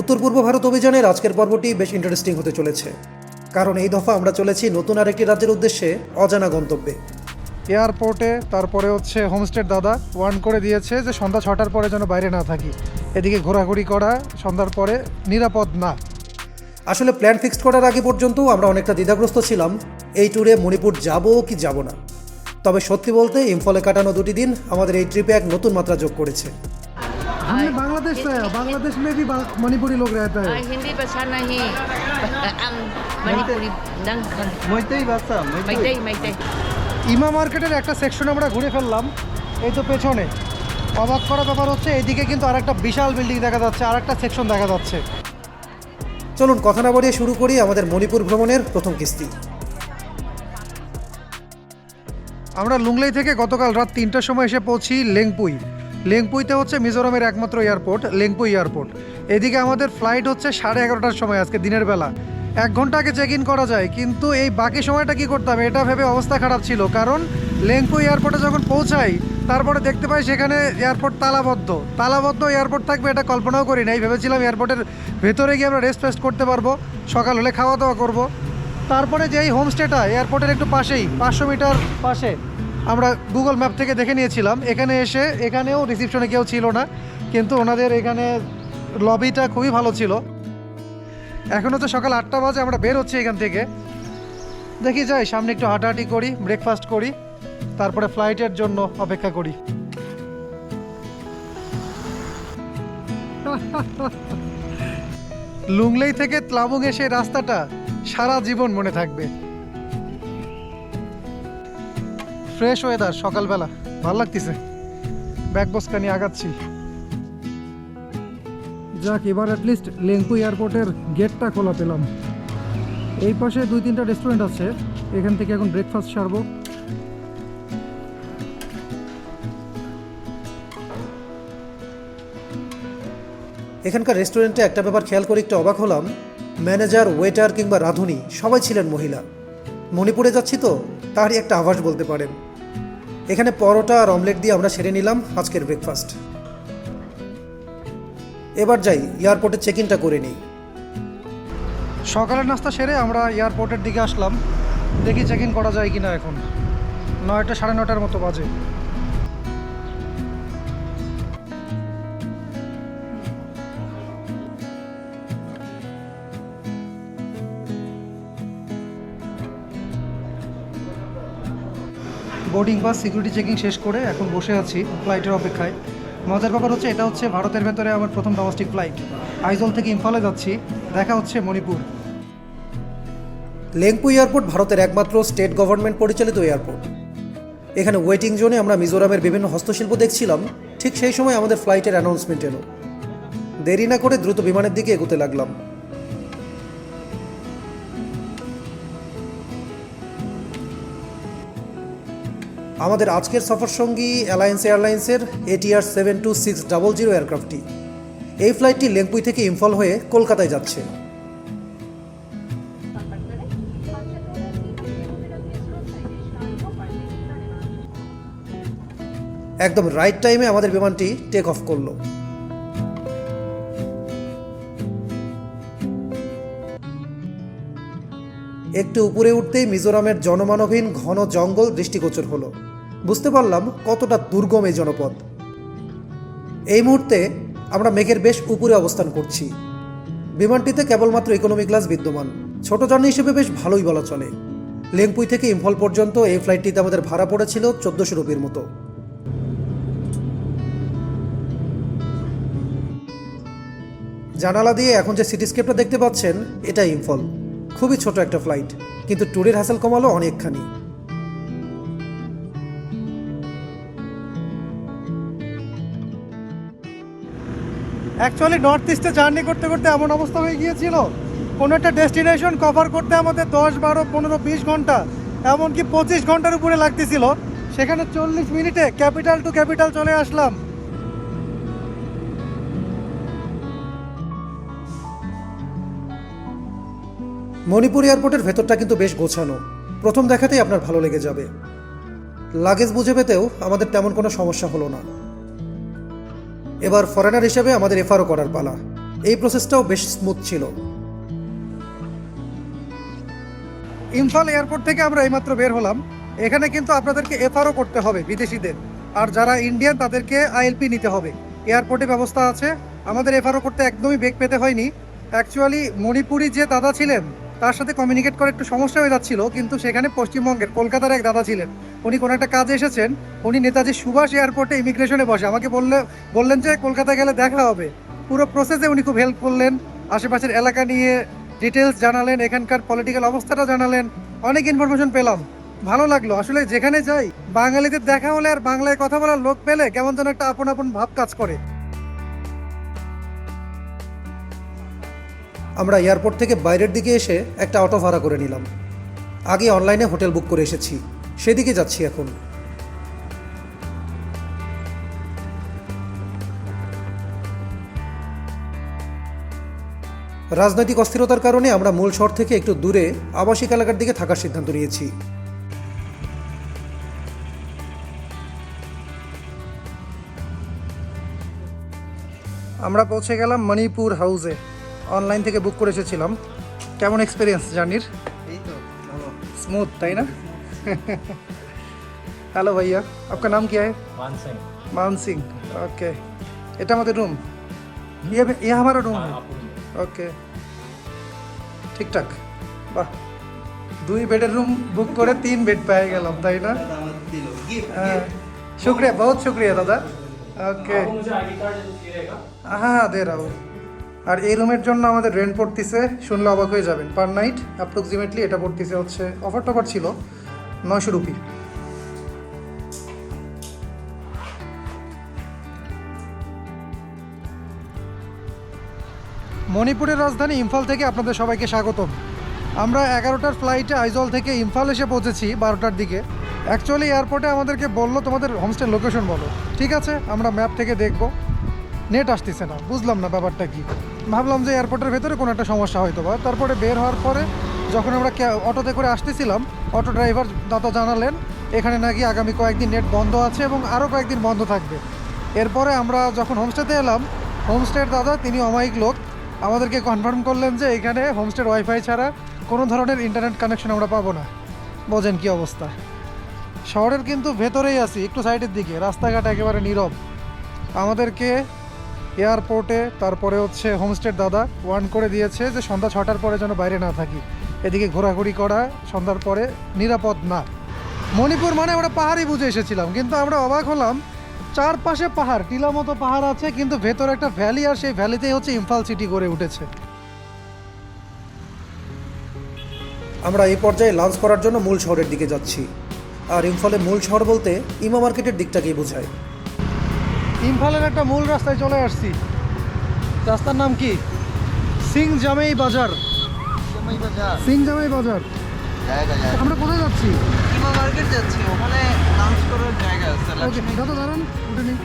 উত্তর পূর্ব ভারত অভিযানের আজকের পর্বটি বেশ ইন্টারেস্টিং হতে চলেছে। কারণ এই দফা আমরা চলেছি নতুন আরেকটি রাজ্যের উদ্দেশ্যে অজানা গন্তব্যে। এয়ারপোর্টে তারপরে হচ্ছে হোমস্টের দাদা ওয়ার্ন করে দিয়েছে যে সন্ধ্যা ছটার পরে যেন বাইরে না থাকি। এদিকে ঘোরাঘুরি করা সন্ধ্যার পরে নিরাপদ না। আসলে প্ল্যান ফিক্সড করার আগে পর্যন্ত আমরা অনেকটা দ্বিধাগ্রস্ত ছিলাম। এই ট্যুরে মণিপুর যাব কি যাব না। তবে সত্যি বলতে ইম্ফলে কাটানো দুটি দিন আমাদের এই ট্রিপে এক নতুন মাত্রা যোগ করেছে। हमने बांग्लादेश से आया बांग्लादेश में भी बा- मणिपुरी लोग रहता Ah, है hindi bahasa nahi. Ang Manipuri ng Meitei বাচ্চা Mayday, Mayday. ইমা মার্কেটের একটা সেকশন আমরা ঘুরে ফেললাম এই তো পেছনে অবাক করা ব্যাপার হচ্ছে এইদিকে কিন্তু আরেকটা বিশাল বিল্ডিং দেখা যাচ্ছে আরেকটা সেকশন দেখা যাচ্ছে চলুন কথা না বাড়িয়ে শুরু করি আমাদের মণিপুর ভ্রমণের প্রথম কিস্তি আমরা লুংলেই থেকে গতকাল রাত তিনটার সময় এসে পৌঁছি লেংপুই লেংপুইতে হচ্ছে মিজোরামের একমাত্র এয়ারপোর্ট, লেংপুই এয়ারপোর্ট। এদিকে আমাদের ফ্লাইট হচ্ছে সাড়ে এগারোটার সময় আজকে, দিনের বেলা। এক ঘণ্টা আগে চেক ইন করা যায়, কিন্তু এই বাকি সময়টা কি করতাম, এটা ভেবে অবস্থা খারাপ ছিল, কারণ লেংপুই এয়ারপোর্টে যখন পৌঁছাই, তারপরে দেখতে পাই সেখানে এয়ারপোর্ট তালাবদ্ধ। তালাবদ্ধ এয়ারপোর্ট থাকবে এটা কল্পনাও করি নাই, ভেবেছিলাম এয়ারপোর্টের ভেতরে গিয়ে আমরা রেস্ট ফেস্ট করতে পারব, সকাল হলে খাওয়া দাওয়া করব। তারপরে যে এই হোমস্টেটা এয়ারপোর্টের একটু পাশেই, পাঁচশো মিটার পাশে আমরা গুগল ম্যাপ থেকে দেখে নিয়েছিলাম। এখানে এসে এখানেও রিসিপশনে কেউ ছিল না, কিন্তু ওনাদের এখানে লবিটা খুবই ভালো ছিল। এখনও তো সকাল আটটা বাজে, আমরা বের হচ্ছি এখান থেকে। দেখি যাই, সামনে একটু হাঁটাহাঁটি করি ব্রেকফাস্ট করি, তারপরে ফ্লাইটের জন্য অপেক্ষা করি। লুংলেই থেকে ত্লাবুং এসে রাস্তাটা সারা জীবন মনে থাকবে। ফ্রেশ ওয়েদার সকালবেলা। ভালো লাগতেছে। ব্যাগ বস্কা নিয়ে আগাচ্ছি। যাক, এবার অ্যাটলিস্ট লেংপু এয়ারপোর্টের গেটটা খোলা পেলাম। এই পাশে দুই তিনটা রেস্টুরেন্ট আছে। এখান থেকে এখন ব্রেকফাস্ট সারবো। এখানকার রেস্টুরেন্টে একটা ব্যাপার খেয়াল করে একটু অবাক হলাম। ম্যানেজার ওয়েটার কিংবা রাঁধুনি সবাই ছিলেন মহিলা। মণিপুরে যাচ্ছি তো, তারই একটা আভাস বলতে পারেন। এখানে পরোটা আর অমলেট দিয়ে আমরা সেরে নিলাম আজকের ব্রেকফাস্ট এবার যাই এয়ারপোর্টে চেক ইনটা করে নিই। সকালের নাস্তা সেরে আমরা এয়ারপোর্টের দিকে আসলাম। দেখি চেক ইন করা যায় কিনা এখন। নয়টা সাড়ে নটার মতো বাজে। বোর্ডিং পাস সিকিউরিটি চেকিং শেষ করে এখন বসে আছি ফ্লাইটের অপেক্ষায়। মজার ব্যাপার হচ্ছে, এটা হচ্ছে ভারতের ভেতরে আমার প্রথম ডোমেস্টিক ফ্লাইট আইজল থেকে ইম্ফলে যাচ্ছি, দেখা হচ্ছে মণিপুর। লেংপু এয়ারপোর্ট ভারতের একমাত্র স্টেট গভর্নমেন্ট পরিচালিত এয়ারপোর্ট। এখানে ওয়েটিং জোনে আমরা মিজোরামের বিভিন্ন হস্তশিল্প দেখছিলাম, ঠিক সেই সময় আমাদের ফ্লাইটের অ্যানাউন্সমেন্ট এলো। দেরি না করে দ্রুত বিমানের দিকে এগোতে লাগলাম। আমাদের আজকের সফর সঙ্গী অ্যালায়েন্স এয়ারলাইন্সের ATR seven two six double zero এয়ারক্রাফটটি এই ফ্লাইটটি লেংপুই থেকে ইম্ফল হয়ে কলকাতায় যাচ্ছে। একদম রাইট টাইমে আমাদের বিমানটি টেক অফ করল। একটু উপরে উঠতেই মিজোরামের জনমানবহীন ঘন জঙ্গল দৃষ্টিগোচর হলো। বুঝতে পারলাম কতটা দুর্গম এই জনপদ। এই মুহূর্তে আমরা মেঘের বেশ উপরে অবস্থান করছি। বিমানটিতে কেবলমাত্র ইকোনমি ক্লাস বিদ্যমান। ছোট জার্নি হিসেবে বেশ ভালোই বলা চলে। লেংপুই থেকে ইম্ফল পর্যন্ত এই ফ্লাইটটিতে আমাদের ভাড়া পড়েছিল চোদ্দোশো রুপির মতো। জানালা দিয়ে এখন যে সিটিস্কেপটা দেখতে পাচ্ছেন এটা ইম্ফল। খুবই ছোট একটা ফ্লাইট কিন্তু ট্যুরের হ্যাসেল কমালো অনেকখানি। অ্যাকচুয়ালি নর্থ ইস্টে জার্নি করতে করতে এমন অবস্থা হয়ে গিয়েছিল। কোনো একটা ডেস্টিনেশন কভার করতে আমাদের দশ, বারো, পনেরো, বিশ ঘণ্টা, এমনকি পঁচিশ ঘণ্টার উপরে লাগতেছিল। সেখানে চল্লিশ মিনিটে ক্যাপিটাল টু ক্যাপিটাল চলে আসলাম। মণিপুর এয়ারপোর্টের ভেতরটা কিন্তু বেশ গোছানো। প্রথম দেখাতেই আপনার ভালো লেগে যাবে। লাগেজ বুঝে পেতেও আমাদের তেমন কোনো সমস্যা হলো না। এবার ফরেনার হিসেবে আমাদের এফআরও করার পালা। এই প্রসেসটাও বেশ স্মুথ ছিল। ইম্ফল এয়ারপোর্ট থেকে আমরা এইমাত্র বের হলাম। এখানে কিন্তু আপনাদেরকে এফআরও করতে হবে বিদেশিদের। আর যারা ইন্ডিয়ান তাদেরকে আইএলপি নিতে হবে। এয়ারপোর্টে ব্যবস্থা আছে। আমাদের এফআরও করতে একদমই বেগ পেতে হয়নি। অ্যাকচুয়ালি মণিপুরি যে দাদা ছিলেন তার সাথে কমিউনিকেট করে একটু সমস্যা হয়ে যাচ্ছিল, কিন্তু সেখানে পশ্চিমবঙ্গের কলকাতার এক দাদা ছিলেন। উনি কোনো একটা কাজে এসেছেন, উনি নেতাজি সুভাষ এয়ারপোর্টে ইমিগ্রেশনে বসে। আমাকে বললে, বললেন যে কলকাতা গেলে দেখা হবে। পুরো প্রসেসে উনি খুব হেল্প করলেন, আশেপাশের এলাকা নিয়ে ডিটেলস জানালেন, এখানকার পলিটিক্যাল অবস্থাটা জানালেন, অনেক ইনফরমেশন পেলাম। ভালো লাগল। আসলে যেখানে যাই, বাঙালিদের দেখা হলে আর বাংলায় কথা বলার লোক পেলে কেমন যেন একটা আপন আপন ভাব কাজ করে। আমরা এয়ারপোর্ট থেকে বাইরের দিকে এসে একটা অটো ভাড়া করে নিলাম। আগে অনলাইনে হোটেল বুক করে এসেছি। সেদিকে যাচ্ছি এখন। রাজনৈতিক অস্থিরতার কারণে আমরা মূল শহর থেকে একটু দূরে আবাসিক এলাকার দিকে থাকার সিদ্ধান্ত নিয়েছি। আমরা পৌঁছে গেলাম মণিপুর হাউসে। অনলাইন থেকে বুক করে এসেছিলাম কেমন এক্সপিরিয়েন্স জার্নির स्मूथ তাই না হ্যালো ভাইয়া आपका नाम क्या है मान सिंह मान सिंह ओके এটা আমাদের রুম ये ये हमारा रूम है ওকে ঠিকঠাক বাহ দুই বেডের রুম বুক করে তিন বেড পেয়ে গেলাম তাই না হ্যাঁ শুক্রিয়া বহুত শুক্রিয়া দাদা ওকে मुझे आईडी कार्ड दीजिएगा হ্যাঁ দে রাও আর এই রুমের জন্য আমাদের রেন্ট পড়তেছে, শুনলে অবাক হয়ে যাবেন। পার নাইট অ্যাপ্রক্সিমেটলি এটা পড়তেছে হচ্ছে অফার টফার ছিল নয়শো রুপি মণিপুরের রাজধানী ইম্ফল থেকে আপনাদের সবাইকে স্বাগতম। আমরা এগারোটার ফ্লাইটে আইজল থেকে ইম্ফল এসে পৌঁছেছি বারোটার দিকে। অ্যাকচুয়ালি এয়ারপোর্টে আমাদেরকে বলল, তোমাদের হোমস্টের লোকেশন বলো। ঠিক আছে, আমরা ম্যাপ থেকে দেখব। নেট আসতেছে না, বুঝলাম না ব্যাপারটা কি। ভাবলাম যে এয়ারপোর্টের ভেতরে কোনো একটা সমস্যা হয়তো বা। তারপরে বের হওয়ার পরে যখন আমরা অটোতে করে আসতেছিলাম, অটো ড্রাইভার দাদা জানালেন, এখানে নাকি আগামী কয়েকদিন নেট বন্ধ আছে এবং আরও কয়েকদিন বন্ধ থাকবে। এরপরে আমরা যখন হোমস্টেতে এলাম হোমস্টের দাদা, তিনি অমায়িক লোক, আমাদেরকে কনফার্ম করলেন যে এখানে হোমস্টের ওয়াইফাই ছাড়া কোনো ধরনের ইন্টারনেট কানেকশন আমরা পাবো না। বোঝেন কি অবস্থা। শহরের কিন্তু ভেতরেই আছি, একটু সাইডের দিকে, রাস্তাঘাট একেবারে নীরব। আমাদেরকে এয়ারপোর্টে, তারপরে হচ্ছে হোমস্টের দাদা ওয়ার্ন করে দিয়েছে যে সন্ধ্যা ছটার পরে যেন বাইরে না থাকি। এদিকে ঘোরাঘুরি করা, সন্ধ্যার পরে নিরাপদ না। মণিপুর মানে আমরা পাহাড়ই বুঝে এসেছিলাম, কিন্তু আমরা অবাক হলাম, চারপাশে পাহাড় টিলা মতো পাহাড় আছে, কিন্তু ভেতরে একটা ভ্যালি আর সেই ভ্যালিতেই হচ্ছে ইম্ফল সিটি গড়ে উঠেছে। আমরা এই পর্যায়ে লাঞ্চ করার জন্য মূল শহরের দিকে যাচ্ছি। আর ইম্ফলে মূল শহর বলতে ইমা মার্কেটের দিকটাকেই বোঝায়। ইম্ফলের একটা মূল রাস্তায় চলে আসছি। রাস্তার নাম কি? সিং জামেই বাজার। সিং জামেই বাজার আমরা কোথায় যাচ্ছি? কিমা মার্কেট যাচ্ছি ওখানে লাঞ্চ করার জায়গা আছে ওকে দাদা দাঁড়ান উঠে নিন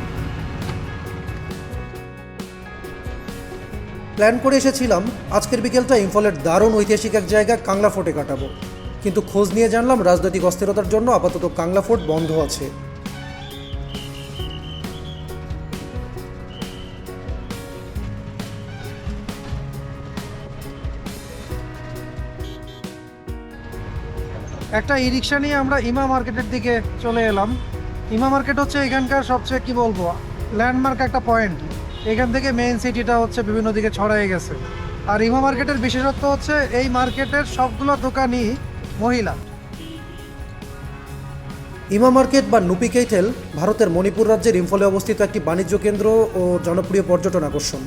প্ল্যান করে এসেছিলাম আজকের বিকেলটা ইম্ফলের দারুণ ঐতিহাসিক এক জায়গা কাংলা ফোর্টে কাটাবো। কিন্তু খোঁজ নিয়ে জানলাম রাজনৈতিক অস্থিরতার জন্য আপাতত কাংলা ফোর্ট বন্ধ আছে। একটা ই রিক্সা নিয়ে আমরা ইমা মার্কেটের দিকে চলে এলাম। ইমা মার্কেট হচ্ছে এখানকার সবচেয়ে, কি বলব ল্যান্ডমার্ক একটা পয়েন্ট এখান থেকে মেইন সিটিটা হচ্ছে বিভিন্ন দিকে ছড়াই গেছে। আর ইমা মার্কেটের বিশেষত্ব হচ্ছে, এই মার্কেটের সবগুলো দোকানই মহিলা। ইমা মার্কেট বা নুপি কেইথেল ভারতের মণিপুর রাজ্যের ইম্ফলে অবস্থিত একটি বাণিজ্য কেন্দ্র ও জনপ্রিয় পর্যটন আকর্ষণ।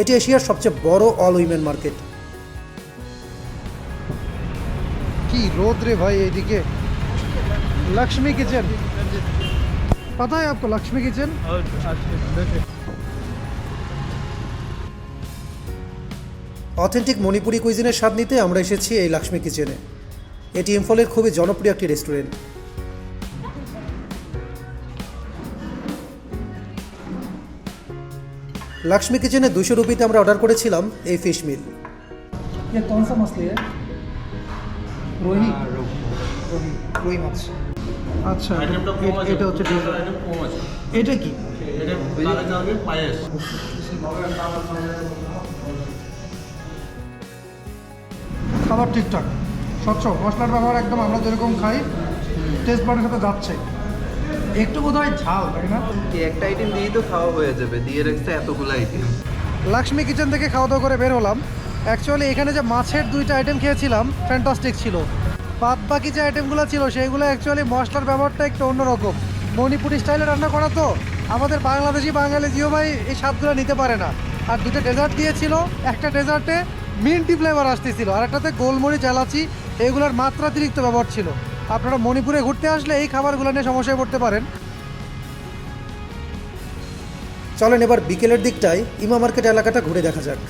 এটি এশিয়ার সবচেয়ে বড় অল উইমেন মার্কেট রোদ রে ভাই এইদিকে লক্ষ্মী কিচেন पता है आपको लक्ष्मी किचन और অথেন্টিক মণিপুরি কুইজিনের স্বাদ নিতে আমরা এসেছি এই লাক্ষ্মী কিচেনে এটি ইম্ফলের খুবই জনপ্রিয় একটি রেস্টুরেন্ট লাক্ষ্মী কিচেনে দুশো রুপিতে আমরা অর্ডার করেছিলাম এই ফিশ মিল ये कौन सा मछली রোহি রোহি মাছ। আচ্ছা এটা হচ্ছে এটা কি? খাবার ঠিকঠাক। স্বচ্ছ মশলার ব্যবহার একদম আমরা যেরকম খাই টেস্ট বাড়ির সাথে যাচ্ছে। একটু বোধহয় ঝাল তাই না? একটা আইটেম দিয়েই তো খাওয়া হয়ে যাবে দিয়ে রাখছে এতগুলো আইটেম লক্ষ্মী কিচেন থেকে খাওয়া দাওয়া করে বের হলাম। অ্যাকচুয়ালি এখানে যে মাছের দুইটা আইটেম খেয়েছিলাম ফ্যান্টাস্টিক ছিল। বাদ বাকি যে আইটেমগুলো ছিল সেইগুলো অ্যাকচুয়ালি মশলার ব্যবহারটা একটু অন্যরকম। মণিপুরি স্টাইলে রান্না করা তো, আমাদের বাংলাদেশি বাঙালি জিও ভাই এই স্বাদগুলো নিতে পারে না। আর দুটো ডেজার্ট দিয়েছিল, একটা ডেজার্টে মিন্টি ফ্লেভার আসতেছিল, আর একটাতে গোলমরিচ, এলাচি, এগুলোর মাত্রাতিরিক্ত ব্যবহার ছিল। আপনারা মণিপুরে ঘুরতে আসলে এই খাবারগুলো নিয়ে সমস্যায় পড়তে পারেন। চলেন এবার বিকেলের দিকটায় ইমা মার্কেট এলাকাটা ঘুরে দেখা যাক।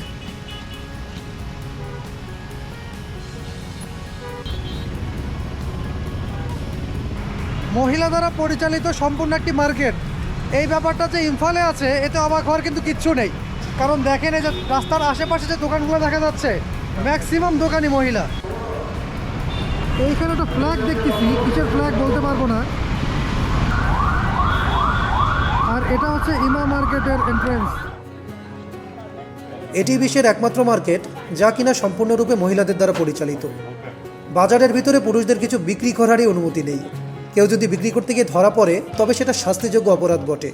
মহিলা দ্বারা পরিচালিত সম্পূর্ণ একটি মার্কেট। এই ব্যাপারটা যে ইমফালে আছে, এতে অবাক হওয়ার কিন্তু কিচ্ছু নেই। কারণ দেখেন এই যে রাস্তার আশেপাশে যে দোকানগুলো দেখা যাচ্ছে ম্যাক্সিমাম দোকানই মহিলা। এইখানে একটা ফ্ল্যাগ দেখতেছি, কিসের ফ্ল্যাগ বলতে পারব না। আর এটা হচ্ছে ইমা মার্কেটের এন্ট্রেন্স এটি বিশ্বের একমাত্র মার্কেট, যা কিনা সম্পূর্ণরূপে মহিলাদের দ্বারা পরিচালিত। বাজারের ভিতরে পুরুষদের কিছু বিক্রি করারই অনুমতি নেই। কেউ যদি বিক্রি করতে গিয়ে ধরা পড়ে, তবে সেটা শাস্তিযোগ্য অপরাধ বটে।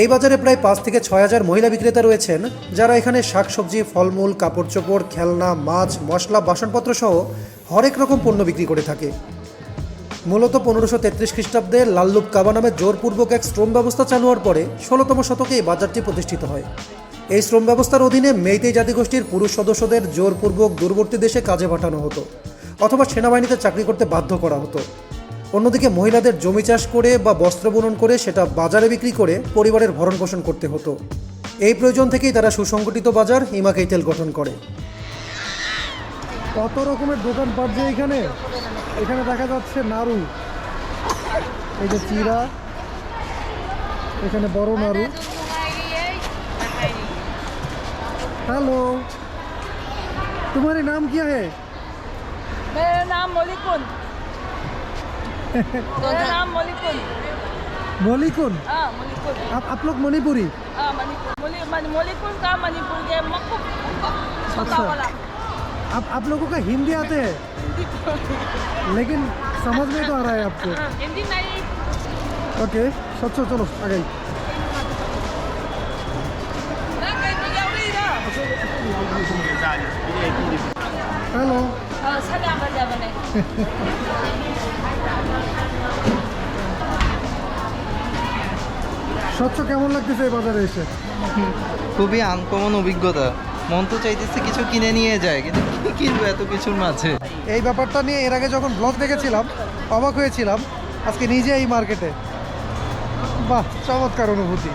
এই বাজারে প্রায় পাঁচ থেকে ছয় হাজার মহিলা বিক্রেতা রয়েছেন, যারা এখানে শাকসবজি, ফলমূল কাপড় চোপড় খেলনা, মাছ, মশলা, বাসনপত্র সহ হরেক রকম পণ্য বিক্রি করে থাকে। মূলত পনেরোশো তেত্রিশ খ্রিস্টাব্দে লাল্লুক কাবা নামে জোরপূর্বক এক শ্রম ব্যবস্থা চালু হওয়ার পরে ষোলোতম শতকে এই বাজারটি প্রতিষ্ঠিত হয়। এই শ্রম ব্যবস্থার অধীনে মেইতেই জাতিগোষ্ঠীর পুরুষ সদস্যদের জোরপূর্বক দূরবর্তী দেশে কাজে পাঠানো হতো, অথবা সেনাবাহিনীতে চাকরি করতে বাধ্য করা হতো। অন্যদিকে মহিলাদের জমি চাষ করে বা বস্ত্র বুনন করে সেটা বাজারে বিক্রি করে পরিবারের ভরণ পোষণ করতে হতো। এই প্রয়োজন থেকেই তারা সুসংগঠিত বাজার হিমাকেইটেল গঠন করে। কত রকমের দোকান পাচ্ছে এখানে? এখানে দেখা যাচ্ছে নাড়ু। এই যে চিরা। এখানে বড় নাড়ু। হ্যালো। তোমার নাম কি হ্যাঁ নাম মলিকুন मेरा नाम मोलिकुन मोलिकुन हाँ मोलिकुन आप आप लोग मणिपुरी? हाँ मणिपुर। मोलिकुन का मणिपुर के अच्छा। आप आप लोगों का हिंदी आते हैं? लेकिन समझ में तो आ रहा है आपको। हाँ, हिंदी नहीं। ओके सच्चो चलो आगे। ना कहीं तो हेलो। স্বচ্ছ কেমন লাগতেছে এই বাজারে এসে? খুবই আনকমন অভিজ্ঞতা। মন তো চাইতেছে কিছু কিনে নিয়ে যায় কিন্তু কি কিনবো এত কিছুর মাঝে? এই ব্যাপারটা নিয়ে এর আগে যখন ব্লগ দেখেছিলাম অবাক হয়েছিলাম আজকে নিজে এই মার্কেটে বাহ চমৎকার অনুভূতি।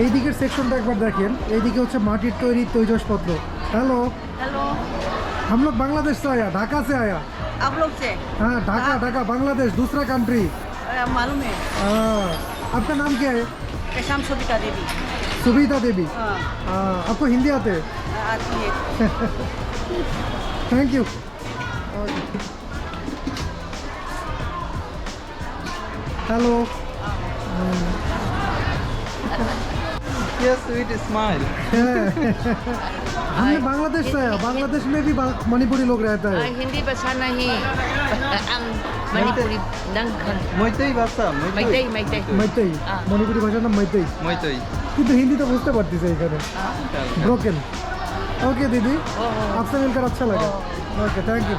এই দিকের সেকশনটা একবার দেখেন এইদিকে হচ্ছে মাটির তৈরি তৈজসপত্র। হ্যালো हेलो हम लोग बांग्लादेश से आया ढाका से आया। आप लोग से? हाँ ढाका ढाका बांग्लादेश दूसरा कंट्री मालूम है। हाँ, आपका नाम क्या है? शाम सबिता देवी। सुबीता देवी। हाँ। हाँ, आपको हिंदी आते हैं? आती है। Thank you hello क्या स्वीट स्माइल हमने बांग्लादेश से आया बांग्लादेश में भी बा- मणिपुरी लोग रहता है hindi bahasa nahi ang Manipuri dangkan মইতই ভাষা Maitei Maitei Meitei Ah. Manipuri ভাষার নাম মাইতেই মইতই কিন্তু হিন্দি তো বুঝতে পারতেছে এখানে ব্রোকেন ओके दीदी oh आपसे मिलकर अच्छा लगा ओके थैंक यू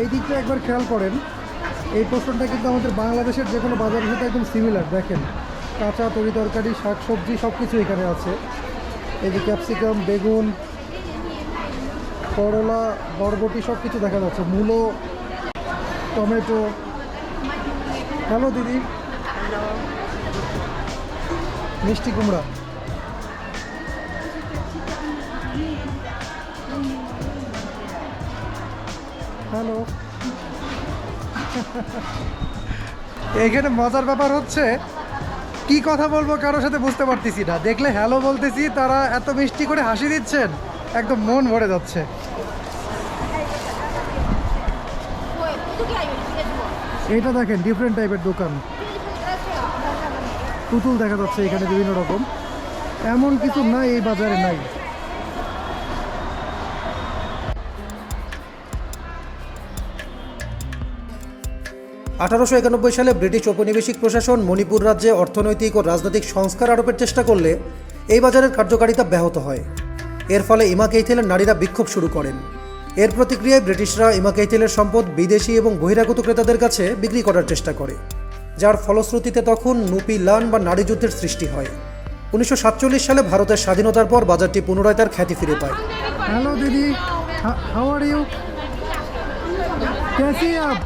এই দিকটা একবার খেয়াল করেন এই প্রশ্নটা কিন্তু আমাদের বাংলাদেশের যে কোনো বাজারের সাথে একদম সিমিলার দেখেন। কাঁচা, তরি তরকারি শাক সবজি সব কিছু এখানে আছে। এই যে ক্যাপসিকাম বেগুন, করলা, বরবটি সব কিছু দেখা যাচ্ছে। মূলো, টমেটো। হ্যালো দিদি। মিষ্টি কুমড়া। হ্যালো। এখানে মজার ব্যাপার হচ্ছে, কি কথা বলব কারোর সাথে বুঝতে পারতেছি না। দেখলে হ্যালো বলতেছি, তারা এত মিষ্টি করে হাসি দিচ্ছেন, একদম মন ভরে যাচ্ছে। এটা দেখেন ডিফারেন্ট টাইপের দোকান। পুতুল দেখা যাচ্ছে এখানে বিভিন্ন রকম। এমন কিছু নাই, এই বাজারে নাই। আঠারোশো একানব্বই সালে ব্রিটিশ ঔপনিবেশিক প্রশাসন মণিপুর রাজ্যে অর্থনৈতিক ও রাজনৈতিক সংস্কার আরোপের চেষ্টা করলে এই বাজারের কার্যকারিতা ব্যাহত হয়। এর ফলে ইমাকেইথেলের নারীরা বিক্ষোভ শুরু করেন। এর প্রতিক্রিয়ায় ব্রিটিশরা ইমাকেইথেলের সম্পদ বিদেশি এবং বহিরাগত ক্রেতাদের কাছে বিক্রি করার চেষ্টা করে, যার ফলশ্রুতিতে তখন নুপি লান বা নারী যুদ্ধের সৃষ্টি হয়। উনিশশো সাতচল্লিশ সালে ভারতের স্বাধীনতার পর বাজারটি পুনরায় তার খ্যাতি ফিরে পায়। হ্যালো দিদি হাওয়ার ইউ কেসি আপ?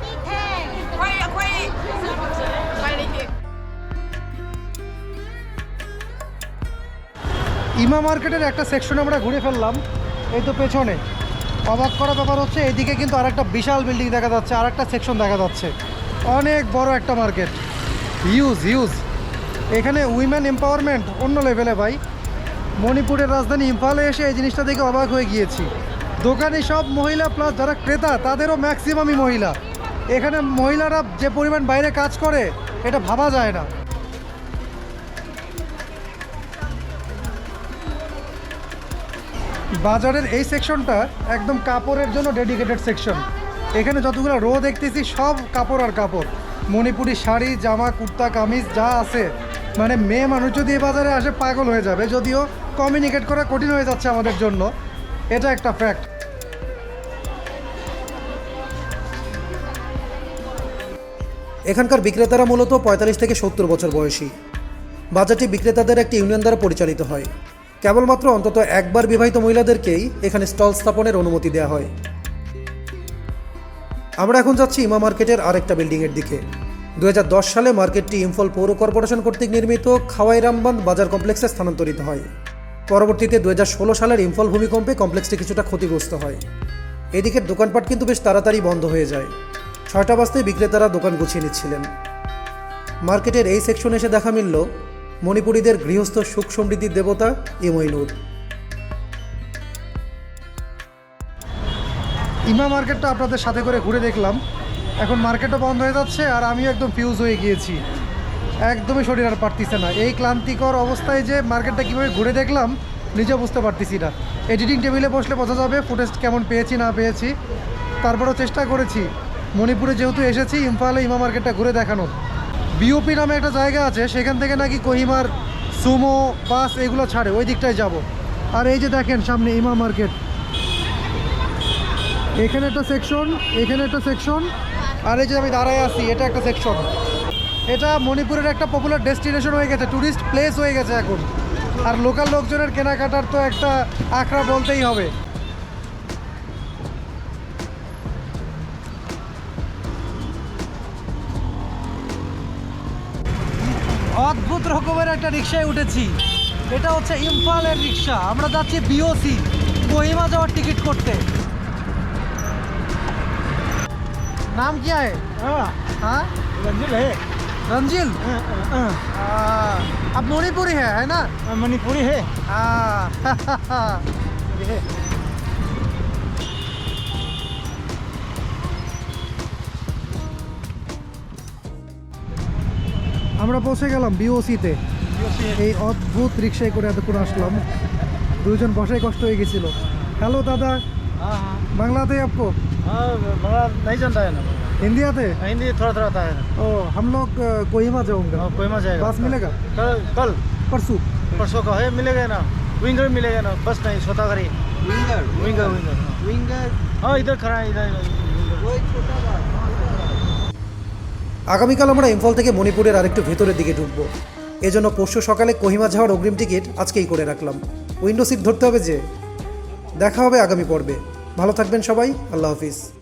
ইমা মার্কেটের একটা সেকশন আমরা ঘুরে ফেললাম। এই তো পেছনে। অবাক করা ব্যাপার হচ্ছে, এদিকে কিন্তু আরেকটা বিশাল বিল্ডিং দেখা যাচ্ছে আর একটা সেকশন দেখা যাচ্ছে। অনেক বড় একটা মার্কেট হিউজ হিউজ এখানে উইমেন এম্পাওয়ারমেন্ট অন্য লেভেলে ভাই। মণিপুরের রাজধানী ইম্ফালে এসে এই জিনিসটা দেখে অবাক হয়ে গিয়েছি। দোকানে সব মহিলা প্লাস যারা ক্রেতা, তাদেরও ম্যাক্সিমামই মহিলা। এখানে মহিলারা যে পরিমাণ বাইরে কাজ করে, এটা ভাবা যায় না। বাজারের এই সেকশনটা একদম কাপড়ের জন্য ডেডিকেটেড সেকশন এখানে যতগুলো রো দেখতেছি, সব কাপড় আর কাপড়। মণিপুরি শাড়ি, জামা, কুর্তা, কামিজ, যা আছে। মানে মেয়ে মানুষ যদি এই বাজারে আসে, পাগল হয়ে যাবে। যদিও কমিউনিকেট করা কঠিন হয়ে যাচ্ছে আমাদের জন্য। এটা একটা ফ্যাক্ট এখানকার বিক্রেতারা মূলত পঁয়তাল্লিশ থেকে সত্তর বছর বয়সী। বাজারটি বিক্রেতাদের একটি ইউনিয়ন দ্বারা পরিচালিত হয়। কেবলমাত্র অন্তত একবার বিবাহিত মহিলাদেরকেই এখানে স্টল স্থাপনের অনুমতি দেওয়া হয়। আমরা এখন যাচ্ছি ইমা মার্কেটের আরেকটা বিল্ডিংয়ের দিকে। দুহাজার দশ সালে মার্কেটটি ইম্ফল পৌর কর্পোরেশন কর্তৃক নির্মিত খাওয়াই রামবান বাজার কমপ্লেক্সে স্থানান্তরিত হয়। পরবর্তীতে দু হাজার ষোলো সালের ইম্ফল ভূমিকম্পে কমপ্লেক্সটি কিছুটা ক্ষতিগ্রস্ত হয়। এদিকের দোকানপাট কিন্তু বেশ তাড়াতাড়ি বন্ধ হয়ে যায়। ছয়টা বাজতেই বিক্রেতারা দোকান গুছিয়ে নিচ্ছিলেন। মার্কেটের এই সেকশনে এসে দেখা মিলল মণিপুরীদের গৃহস্থ সুখ সমৃদ্ধির দেবতা ইমইনুর ইমা মার্কেটটা আপনাদের সাথে করে ঘুরে দেখলাম। এখন মার্কেটও বন্ধ হয়ে যাচ্ছে আর আমিও একদম ফিউজ হয়ে গিয়েছি। একদমই শরীর আর পারতিছে না। এই ক্লান্তিকর অবস্থায় যে মার্কেটটা কীভাবে ঘুরে দেখলাম নিজে বুঝতে পারতেছি না। এডিটিং টেবিলে বসলে বোঝা যাবে ফুটেজ কেমন পেয়েছি, না পেয়েছি। তারপরেও চেষ্টা করেছি। মণিপুরে যেহেতু এসেছি, ইম্ফালে ইমা মার্কেটটা ঘুরে দেখানোর। বিওপি নামে একটা জায়গা আছে, সেখান থেকে নাকি কোহিমার, সুমো, বাস এগুলো ছাড়ে, ওই দিকটায় যাব। আর এই যে দেখেন সামনে ইমা মার্কেট। এখানে একটা সেকশন এখানে একটা সেকশন আর এই যে আমি দাঁড়ায় আছি, এটা একটা সেকশন এটা মণিপুরের একটা পপুলার ডেস্টিনেশন হয়ে গেছে ট্যুরিস্ট প্লেস হয়ে গেছে এখন। আর লোকাল লোকজনের কেনাকাটার তো একটা আখড়া বলতেই হবে। অদ্ভুত রকমের একটা রিক্সায় উঠেছি এটা হচ্ছে ইম্ফালের রিক্সা আমরা যাচ্ছি বিওসি কোহিমা যাওয়ার টিকিট করতে नाम क्या है हाँ रंजिल है रंजिल आ, अब मणिपुरी है है ना मणिपुरी है हाँ আমরা পৌঁছে গেলাম বিওসিতে এই অদ্ভুত রিক্সায় করে এতক্ষণ আসলাম দুজন বসাই কষ্ট হয়ে গেছিল হ্যালো দাদা हाँ हाँ বাংলাতে আপকো हाँ बड़ा नहीं जानता है ना हिंदी आते हिंदी थोड़ा थोड़ा आता है ना ओ हम लोग अ, कोहिमा जाऊंगा हाँ, कोई मजा आएगा बस मिलेगा कल कल परसों परसों का है मिलेगा ना विंगर मिलेगा ना बस नहीं छोटा गाड़ी विंगर विंगर विंगर विंगर हाँ इधर खड़ा है इधर আগামীকাল আমরা ইম্ফল থেকে মণিপুরের আরেকটু ভেতরের দিকে ঢুকব। এজন্য পরশু সকালে কোহিমা যাওয়ার অগ্রিম টিকিট আজকেই করে রাখলাম। উইন্ডো সিট ধরতে হবে যে, দেখা হবে আগামী পর্বে। ভালো থাকবেন সবাই, আল্লাহ হাফিজ।